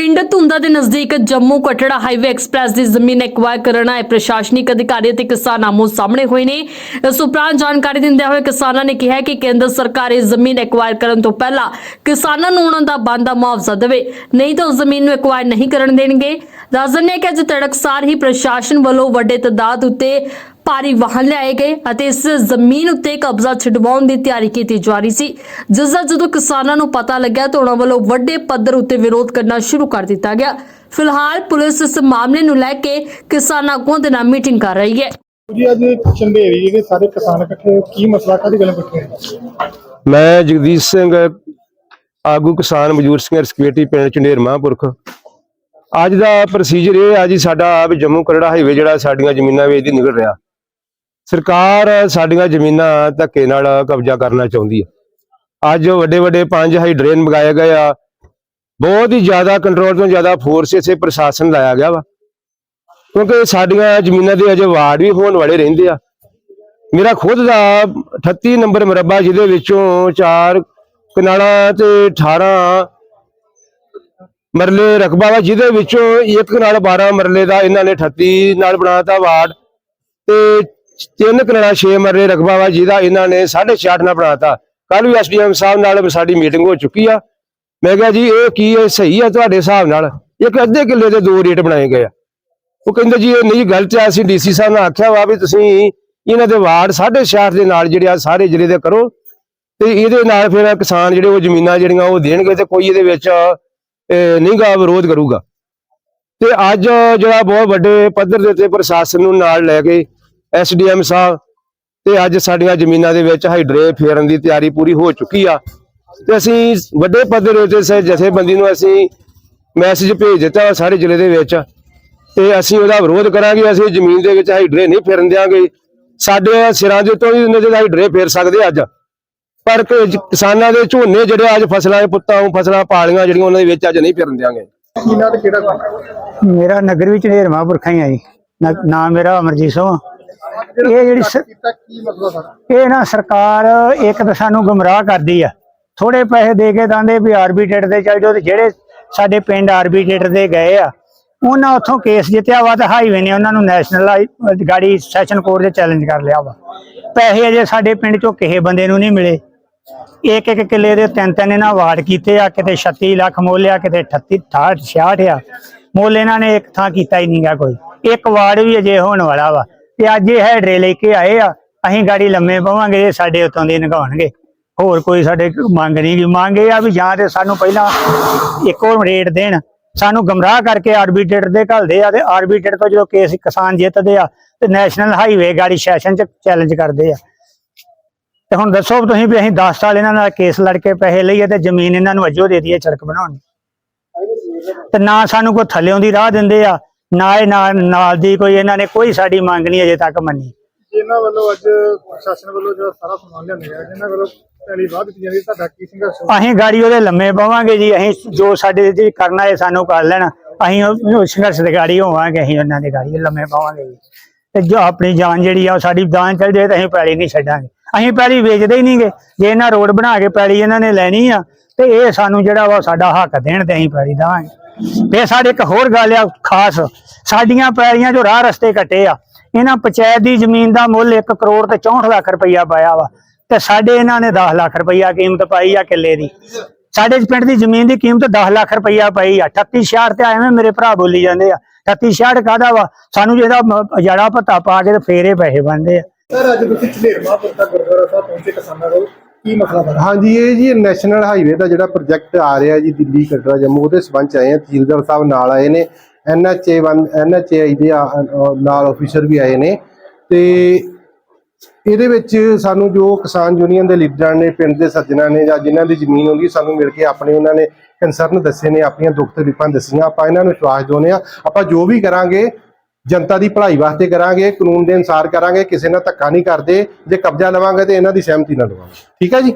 ਪਿੰਡ ਧੁੰਦਾ ਦੇ ਨਜ਼ਦੀਕ ਜੰਮੂ ਕਟੜਾ ਹਾਈਵੇ ਐਕਸਪ੍ਰੈਸ ਦੀ ਜ਼ਮੀਨ ਐਕਵਾਇਰ ਕਰਨਾ ਹੈ ਪ੍ਰਸ਼ਾਸਨਿਕ ਅਧਿਕਾਰੀ ਅਤੇ ਕਿਸਾਨ ਆਮੋ ਸਾਹਮਣੇ ਹੋਏ ਨੇ। ਇਸ ਉਪਰੰਤ ਜਾਣਕਾਰੀ ਦਿੰਦੇ ਹੋਏ ਕਿਸਾਨਾਂ ਨੇ ਕਿਹਾ ਕਿ ਕੇਂਦਰ ਸਰਕਾਰ ਇਹ ਜ਼ਮੀਨ ਐਕਵਾਇਰ ਕਰਨ ਤੋਂ ਪਹਿਲਾਂ ਕਿਸਾਨਾਂ ਨੂੰ ਉਹਨਾਂ ਦਾ ਬਣਦਾ ਮੁਆਵਜ਼ਾ ਦੇਵੇ। ਨਹੀਂ ਤਾਂ ਉਸ ਜ਼ਮੀਨ ਨੂੰ ਐਕਵਾਇਰ ਨਹੀਂ ਕਰਨ ਦੇਣਗੇ। ਦੱਸ ਦਿੰਦੇ ਕਿ ਅੱਜ ਤੜਕਸਾਰ ਹੀ ਪ੍ਰਸ਼ਾਸਨ ਵੱਲੋਂ ਵੱਡੇ ਤਦਾਦ ਉੱਤੇ ਭਾਰੀ ਵਾਹਨ ਲਿਆਏ ਗਏ ਅਤੇ ਇਸ ਜ਼ਮੀਨ ਉੱਤੇ ਕਬਜ਼ਾ ਛਡਵਾਉਣ ਦੀ ਤਿਆਰੀ ਕੀਤੀ ਜਾ ਰਹੀ ਸੀ। ਜਿਸ ਦਾ ਜਦੋਂ ਕਿਸਾਨਾਂ ਨੂੰ ਪਤਾ ਲੱਗਿਆ ਤਾਂ ਉਹਨਾਂ ਵੱਲੋਂ ਵੱਡੇ ਪੱਧਰ ਉੱਤੇ ਵਿਰੋਧ ਕਰਨਾ ਸ਼ੁਰੂ ਕਰ ਦਿੱਤਾ ਗਿਆ। ਫਿਲਹਾਲ ਪੁਲਿਸ ਇਸ ਮਾਮਲੇ ਨੂੰ ਲੈ ਕੇ ਕਿਸਾਨਾਂ ਆਗੂਆਂ ਦੇ ਨਾਲ ਮੀਟਿੰਗ ਕਰ ਰਹੀ ਹੈ। ਜੀ ਅੱਜ ਚੰਦੇਰੀ ਜਿਹੜੇ ਸਾਰੇ ਕਿਸਾਨ ਇਕੱਠੇ ਹੋਏ, ਕੀ ਮਸਲਾ ਕਾਹਦੀ ਗੱਲ ਇਕੱਠੇ ਹੋਏ? ਮੈਂ ਜਗਦੀਸ਼ ਸਿੰਘ ਆਗੂ ਕਿਸਾਨ ਮਜ਼ਦੂਰ ਸੰਘਰਸ਼ ਕਮੇਟੀ ਪਿੰਡ ਚੰਡੇਰ ਮਹਾਂਪੁਰਖ। ਅੱਜ ਦਾ ਪ੍ਰੋਸੀਜਰ ਇਹ ਆ ਜੀ ਸਾਡਾ ਵੀ ਜੰਮੂ ਕਰੜਾ ਹਾਈਵੇ ਜਿਹੜਾ ਸਾਡੀਆਂ ਜ਼ਮੀਨਾਂ ਵੇਚਦੀ ਨਿਕਲ ਰਿਹਾ। ਸਰਕਾਰ ਸਾਡੀਆਂ ਜ਼ਮੀਨਾਂ ਧੱਕੇ ਨਾਲ ਕਬਜ਼ਾ ਕਰਨਾ ਚਾਹੁੰਦੀ ਹੈ। ਅੱਜ ਵੱਡੇ ਵੱਡੇ ਪੰਜ ਹਾਈਡਰੇਨ ਮਗਾਏ ਗਏ ਆ। ਬਹੁਤ ਹੀ ਜ਼ਿਆਦਾ ਕੰਟਰੋਲ ਤੋਂ ਜ਼ਿਆਦਾ ਫੋਰਸ ਇਸੇ ਪ੍ਰਸ਼ਾਸਨ ਲਾਇਆ ਗਿਆ ਵਾ। ਕਿਉਂਕਿ ਸਾਡੀਆਂ ਜ਼ਮੀਨਾਂ ਦੇ ਅਜੇ ਵਾਰਡ ਵੀ ਹੋਣ ਵਾਲੇ ਰਹਿੰਦੇ ਆ। ਮੇਰਾ ਖੁਦ ਦਾ 38 ਨੰਬਰ ਮਰਬਾ ਜਿਹਦੇ ਵਿੱਚੋਂ 4 ਕਨਾਲਾਂ ਤੇ 18 ਮਰਲੇ ਰਕਬਾ ਵਾ, ਜਿਹਦੇ ਵਿੱਚੋਂ ਇੱਕ ਨਾਲ 12 ਮਰਲੇ ਦਾ ਇਹਨਾਂ ਨੇ 38 ਨਾਲ ਬਣਾਤਾ ਵਾਰਡ ਤੇ ਤਿੰਨ ਕਨਾਲਾਂ 6 ਮਰਲੇ ਰਕਬਾ ਵਾ ਜਿਹਦਾ ਇਹਨਾਂ ਨੇ 6.5 ਨਾਲ ਬਣਾਤਾ ਕੱਲ ਵੀ ਐਸਡੀਐਮ ਸਾਹਿਬ ਨਾਲ ਸਾਡੀ ਮੀਟਿੰਗ ਹੋ ਚੁੱਕੀ ਆ। ਮੈਂ ਕਿਹਾ ਜੀ ਇਹ ਕੀ ਹੈ ਸਹੀ ਆ ਤੁਹਾਡੇ ਹਿਸਾਬ ਨਾਲ? ਇੱਕ ਅੱਧੇ ਕਿੱਲੇ ਦੇ ਦੋ ਰੇਟ ਬਣਾਏ ਗਏ ਆ। ਉਹ ਕਹਿੰਦੇ ਜੀ ਇਹ ਨਹੀਂ ਗਲਤ ਆ। ਅਸੀਂ ਡੀਸੀ ਸਾਹਿਬ ਨੇ ਆਖਿਆ ਵਾ ਵੀ ਤੁਸੀਂ ਇਹਨਾਂ ਦੇ ਵਾਰਡ 6.5 ਦੇ ਨਾਲ ਜਿਹੜੇ ਆ ਸਾਰੇ ਜ਼ਿਲ੍ਹੇ ਦੇ ਕਰੋ। ਤੇ ਇਹਦੇ ਨਾਲ ਫਿਰ ਕਿਸਾਨ ਜਿਹੜੇ ਉਹ ਜ਼ਮੀਨਾਂ ਜਿਹੜੀਆਂ ਉਹ ਦੇਣਗੇ ਤੇ ਕੋਈ ਇਹਦੇ ਵਿੱਚ ਅਹ, ਨਹੀਂ ਗਾ ਵਿਰੋਧ ਕਰੂਗਾ। ਤੇ ਅੱਜ ਜਿਹੜਾ ਬਹੁਤ ਵੱਡੇ ਪੱਧਰ ਦੇ ਉੱਤੇ ਪ੍ਰਸ਼ਾਸਨ ਨੂੰ ਨਾਲ ਲੈ ਕੇ ਐਸਡੀਐਮ ਸਾਹਿਬ ਤੇ ਅੱਜ ਸਾਡੀਆਂ ਜ਼ਮੀਨਾਂ ਦੇ ਵਿੱਚ ਹਾਈਡਰੇ ਫੇਰਨ ਦੀ ਤਿਆਰੀ ਪੂਰੀ ਹੋ ਚੁੱਕੀ ਆ। ਤੇ ਅਸੀਂ ਵੱਡੇ ਪੱਧਰ ਉੱਤੇ ਸ- ਜਥੇਬੰਦੀ ਨੂੰ ਅਸੀਂ ਮੈਸੇਜ ਭੇਜ ਦਿੱਤਾ ਵਾ ਸਾਰੇ ਜ਼ਿਲ੍ਹੇ ਦੇ ਵਿੱਚ। ਤੇ ਅਸੀਂ ਉਹਦਾ ਵਿਰੋਧ ਕਰਾਂਗੇ ਅਸੀਂ ਜ਼ਮੀਨ ਦੇ ਵਿੱਚ ਹਾਈਡਰੇ ਨਹੀਂ ਫਿਰਨ ਦਿਆਂਗੇ। ਸਾਡੇ ਸਿਰਾਂ ਦੇ ਉੱਤੋਂ ਹੀ ਨਜ਼ਰ ਹਾਈਡਰੇ ਫੇਰ ਸਕਦੇ ਅੱਜ। ਪਰ ਕਿਸਾਨਾਂ ਦੇ ਝੋਨੇ ਜਿਹੜੇ ਅੱਜ ਫਸਲਾਂ ਦੇ ਪੁੱਤਾਂ ਨੂੰ ਫਸਲਾਂ ਪਾਲੀਆਂ ਜਿਹੜੀਆਂ ਉਹਨਾਂ ਦੇ ਵਿੱਚ ਅੱਜ ਨਹੀਂ ਫਿਰਨ ਕੰਮ ਮੇਰਾ ਨਗਰ ਵਿੱਚ ਨੇਰਮਾ ਪੁਰਖਾਂ ਹੀ ਆ ਜੀ। ਨ- ਨਾਮ ਮੇਰਾ ਅਮਰਜੀਤ ਸਿੰਘ। ਇਹ ਜਿਹੜੀ ਸ- ਕੀਤਾ ਕੀ ਮਸਲਾ ਸਾਰਾ ਇਹ ਨਾ ਸਰਕਾਰ ਇੱਕ ਤਾਂ ਸਾਨੂੰ ਗੁੰਮਰਾਹ ਕਰਦੀ ਆ। ਥੋੜੇ ਪੈਸੇ ਦੇ ਕੇ ਦੰਦੇ ਵੀ ਆਰਬੀਟ੍ਰੇਟ ਤੇ ਚੱਲ ਜਾਓ ਤੇ ਜਿਹੜੇ ਸਾਡੇ ਪਿੰਡ ਆਰਬੀਟ੍ਰੇਟ ਦੇ ਗਏ ਆ ਉਹਨਾਂ ਉੱਥੋਂ ਕੇਸ ਜਿੱਤਿਆ ਵਾ ਤਾਂ ਹਾਈਵੇ ਨੇ ਉਹਨਾਂ ਨੂੰ ਨੈਸ਼ਨਲ ਹਾਈ- ਗਾੜੀ ਸੈਸ਼ਨ ਕੋਰਟ ਦੇ ਚੈਲੰਜ ਕਰ ਲਿਆ ਵਾ। ਪੈਸੇ ਅਜੇ ਸਾਡੇ ਪਿੰਡ ਚੋਂ ਕਿਸੇ ਬੰਦੇ ਨੂੰ ਨਹੀਂ ਮਿਲੇ। ਇੱਕ ਇੱਕ ਕਿੱਲੇ ਦੇ ਤਿੰਨ ਤਿੰਨ ਇਹਨਾਂ ਵਾਰਡ ਕੀਤੇ ਆ ਕਿਤੇ 36 ਲੱਖ ਮੁੱਲ ਆ ਕਿਤੇ 38 68 66 ਆ। ਮੁੱਲ ਇਹਨਾਂ ਨੇ ਇੱਕ ਥਾਂ ਕੀਤਾ ਹੀ ਨਹੀਂਗਾ ਕੋਈ। ਇੱਕ ਵਾਰਡ ਵੀ ਅਜੇ ਹੋਣ ਵਾਲਾ ਵਾ। ਤੇ ਅੱਜ ਇਹ ਹੈਡਰੇ ਲੈ ਕੇ ਆਏ ਆ, ਅਸੀਂ ਗਾੜੀ ਲੰਮੇ ਪਵਾਂਗੇ ਇਹ ਸਾਡੇ ਉਤੋਂ ਦੀ ਨਗਾਉਣਗੇ। ਹੋਰ ਕੋਈ ਸਾਡੇ ਮੰਗ ਨਹੀਂ ਗੀ। ਮੰਗ ਆ ਵੀ ਜਾਂ ਤੇ ਸਾਨੂੰ ਪਹਿਲਾਂ ਇੱਕੋ ਰੇਟ ਦੇਣ। ਸਾਨੂੰ ਗਮਰਾਹ ਕਰਕੇ ਆਰਬੀਟ੍ਰੇਟਰ ਦੇ ਘੱਲਦੇ ਆ ਤੇ ਆਰਬੀਟ੍ਰੇਟਰ ਤੋਂ ਜਦੋਂ ਕੇਸ ਕਿਸਾਨ ਜਿੱਤਦੇ ਆ ਤੇ ਨੈਸ਼ਨਲ ਹਾਈਵੇ ਗਾੜੀ ਸੈਸ਼ਨ ਚ ਚੈਲੰਜ ਕਰਦੇ ਆ। ਤੇ ਹੁਣ ਦੱਸੋ ਵੀ ਤੁਸੀਂ ਵੀ ਅਸੀਂ 10 ਸਾਲ ਇਹਨਾਂ ਨਾਲ ਕੇਸ ਲੜ ਕੇ ਪੈਸੇ ਲਈਏ ਤੇ ਜ਼ਮੀਨ ਇਹਨਾਂ ਨੂੰ ਅਜੋ ਦੇ ਦਈਏ ਸੜਕ ਬਣਾਉਣ ਤੇ ਨਾ ਸਾਨੂੰ ਕੋਈ ਥੱਲਿਓਂ ਦੀ ਰਾਹ ਦਿੰਦੇ ਆ। ਨਾ ਇਹ ਨਾਲ ਨਾਲ ਦੀ ਕੋਈ ਇਹਨਾਂ ਨੇ ਕੋਈ ਸਾਡੀ ਮੰਗ ਨਹੀਂ ਅਜੇ ਤੱਕ ਮੰਨੀ। ਜਿਨ੍ਹਾਂ ਵੱਲੋਂ ਅੱਜ ਪ੍ਰਸ਼ਾਸਨ ਵੱਲੋਂ ਜਿਹੜਾ ਸਾਰਾ ਸਮਾਨ ਲਿਆਂਦਾ ਗਿਆ ਜਿਨ੍ਹਾਂ ਵੱਲੋਂ ਪਹਿਲੀ ਬਾਅਦ ਦਿੱਤੀ ਜਾਂਦੀ ਤੁਹਾਡਾ ਕੀ ਸੰਘਰਸ਼ ਹੋਊ? ਅਸੀਂ ਗਾੜੀ ਉਹਦੇ ਲੰਮੇ ਪਵਾਂਗੇ ਜੀ ਅਸੀਂ ਜੋ ਸਾਡੇ ਜੀ ਕਰਨਾ ਹੈ ਸਾਨੂੰ ਕਰ ਲੈਣ ਅਸੀਂ ਉਹ ਉਹ ਸੰਘਰਸ਼ ਦੇ ਗਾੜੀ ਹੋਵਾਂਗੇ ਅਸੀਂ ਉਹਨਾਂ ਦੇ ਗਾੜੀ ਲੰਮੇ ਪਵਾਂਗੇ ਜੀ। ਤੇ ਜੋ ਆਪਣੀ ਜਾਨ ਜਿਹੜੀ ਆ ਉਹ ਸਾਡੀ ਜਾਨ ਚੱਲ ਜਾਏ ਤਾਂ ਅਸੀਂ ਪੈਲੀ ਨਹੀਂ ਛੱਡਾਂਗੇ। ਅਸੀਂ ਪੈਲੀ ਵੇਚਦੇ ਹੀ ਨਹੀਂਗੇ। ਜੇ ਇਹਨਾਂ ਰੋਡ ਬਣਾ ਕੇ ਪੈਲੀ ਇਹਨਾਂ ਨੇ ਲੈਣੀ ਆ ਤੇ ਇਹ ਸਾਨੂੰ ਜਿਹੜਾ ਵਾ ਸਾਡਾ ਹੱਕ ਦੇਣ ਤੇ ਅਸੀਂ ਪੈਲੀ ਦੇਵਾਂਗੇ। ਤੇ ਸਾਡੇ ਇੱਕ ਹੋਰ ਗੱਲ ਆ ਖਾਸ, ਸਾਡੀਆਂ ਪੈਲੀਆਂ ਜੋ ਰਾਹ ਰਸਤੇ ਕੱਟੇ ਆ। ਇਹਨਾਂ ਪੰਚਾਇਤ ਦੀ ਜ਼ਮੀਨ ਦਾ ਮੁੱਲ 1 ਕਰੋੜ ਤੇ 64 ਲੱਖ ਰੁਪਈਆ ਪਾਇਆ ਵਾ। ਤੇ ਸਾਡੇ ਇਹਨਾਂ ਨੇ 10 ਲੱਖ ਰੁਪਈਆ ਕੀਮਤ ਪਾਈ ਆ ਕਿੱਲੇ ਦੀ। ਸਾਡੇ ਪਿੰਡ ਦੀ ਜ਼ਮੀਨ ਦੀ ਕੀਮਤ 10 ਲੱਖ ਰੁਪਈਆ ਪਈ ਆ। 38 66 ਤੇ ਐਵੇਂ ਮੇਰੇ ਭਰਾ ਬੋਲੀ ਜਾਂਦੇ ਆ। 38 66 ਕਾਹਦਾ ਵਾ? ਸਾਨੂੰ ਜਿਹਦਾ ਜੜਾ ਭੱਤਾ ਪਾ ਕੇ ਤੇ ਫੇਰੇ ਪੈਸੇ ਬਣਦੇ ਆ। ਸਰ, ਅੱਜ ਤੁਸੀਂ ਝਲੇਰਮਾ ਪੁਰਤਾ ਗੁਰਦੁਆਰਾ ਸਾਹਿਬ ਪਹੁੰਚੇ ਕਿਸਾਨਾਂ ਕੋਲ। ਕੀ ਮਸਲਾ ਸਾਰਾ ਹਾਂਜੀ, ਇਹ ਜੀ ਨੈਸ਼ਨਲ ਹਾਈਵੇ ਦਾ ਜਿਹੜਾ ਪ੍ਰੋਜੈਕਟ ਆ ਰਿਹਾ ਜੀ ਦਿੱਲੀ ਕਟਰਾ ਜੰਮੂ, ਉਹਦੇ ਸਬੰਧ ਆਏ ਆ। ਤਹਿਸੀਲਦਾਰ ਸਾਹਿਬ ਨਾਲ ਆਏ ਨੇ। ਐਨਐਚਏ 1 ਐਨਐਚਏ ਦੇ ਆ- ਨਾਲ ਆਫੀਸਰ ਵੀ ਆਏ ਨੇ। ਤੇ ਇਹਦੇ ਵਿੱਚ ਸਾਨੂੰ ਜੋ ਕਿਸਾਨ ਯੂਨੀਅਨ ਦੇ ਲੀਡਰਾਂ ਨੇ, ਪਿੰਡ ਦੇ ਸੱਜਣਾ ਨੇ ਜਾਂ ਜਿਨ੍ਹਾਂ ਦੀ ਜ਼ਮੀਨ ਹੁੰਦੀ, ਸਾਨੂੰ ਮਿਲ ਕੇ ਆਪਣੇ ਉਹਨਾਂ ਨੇ ਕੰਸਰਨ ਦੱਸੇ ਨੇ, ਆਪਣੀਆਂ ਦੁੱਖ ਤਕਲੀਫਾਂ ਦੱਸੀਆਂ। ਆਪਾਂ ਇਹਨਾਂ ਨੂੰ ਵਿਸ਼ਵਾਸ ਦਿਵਾਉਂਦੇ ਆ ਆਪਾਂ ਜੋ ਵੀ ਕਰਾਂਗੇ ਜਨਤਾ ਦੀ ਭਲਾਈ ਵਾਸਤੇ ਕਰਾਂਗੇ, ਕਾਨੂੰਨ ਦੇ ਅਨਸਾਰ ਕਰਾਂਗੇ, ਕਿਸੇ ਨਾਲ ਧੱਕਾ ਨਹੀਂ ਕਰਦੇ, ਜੇ ਕਬਜ਼ਾ ਲਵਾਂਗੇ ਤੇ ਇਹਨਾਂ ਦੀ ਸਹਿਮਤੀ ਨਾਲ ਲਵਾਂਗੇ। ਠੀਕ ਹੈ ਜੀ?